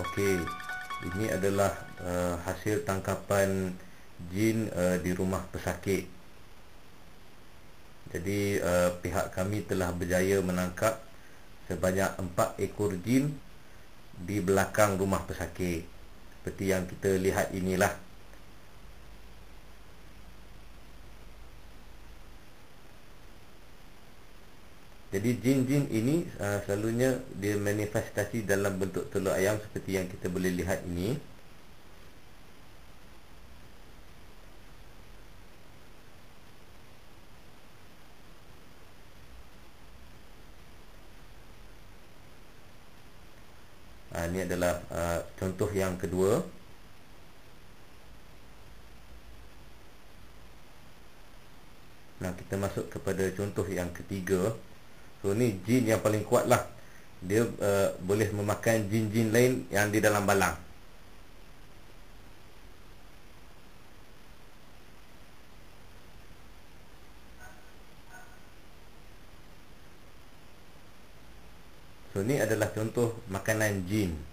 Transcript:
Okey, ini adalah uh, hasil tangkapan jin uh, di rumah pesakit. Jadi uh, pihak kami telah berjaya menangkap sebanyak empat ekor jin di belakang rumah pesakit. Seperti yang kita lihat inilah. Jadi jin-jin ini uh, selalunya dia manifestasi dalam bentuk telur ayam seperti yang kita boleh lihat ini. Ha, ini adalah uh, contoh yang kedua. Nah, kita masuk kepada contoh yang ketiga. So, ni jin yang paling kuat lah. Dia uh, boleh memakan jin-jin lain yang di dalam balang. So, ni adalah contoh makanan jin.